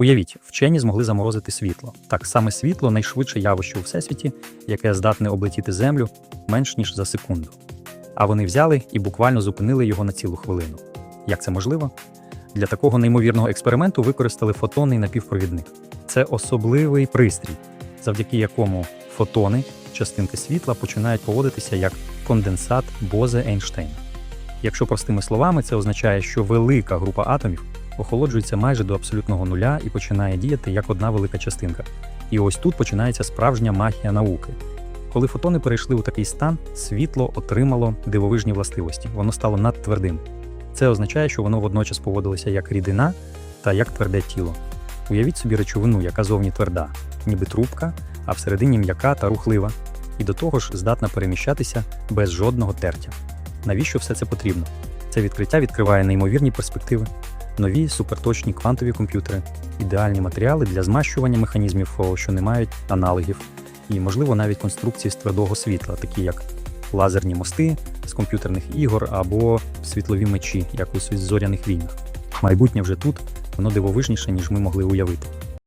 Уявіть, вчені змогли заморозити світло. Так, саме світло найшвидше явище у всесвіті, яке здатне облетіти Землю менш ніж за секунду. А вони взяли і буквально зупинили його на цілу хвилину. Як це можливо? Для такого неймовірного експерименту використали фотонний напівпровідник. Це особливий пристрій, завдяки якому фотони, частинки світла, починають поводитися як конденсат Бозе Ейнштейна. Якщо простими словами, це означає, що велика група атомів охолоджується майже до абсолютного нуля і починає діяти як одна велика частинка. І ось тут починається справжня магія науки. Коли фотони перейшли у такий стан, світло отримало дивовижні властивості, воно стало надтвердим. Це означає, що воно водночас поводилося як рідина та як тверде тіло. Уявіть собі речовину, яка зовні тверда, ніби трубка, а всередині м'яка та рухлива, і до того ж здатна переміщатися без жодного тертя. Навіщо все це потрібно? Це відкриття відкриває неймовірні перспективи, нові суперточні квантові комп'ютери, ідеальні матеріали для змащування механізмів, що не мають аналогів, і, можливо, навіть конструкції з твердого світла, такі як лазерні мости з комп'ютерних ігор або світлові мечі, як у зоряних війнах. Майбутнє вже тут, воно дивовижніше, ніж ми могли уявити.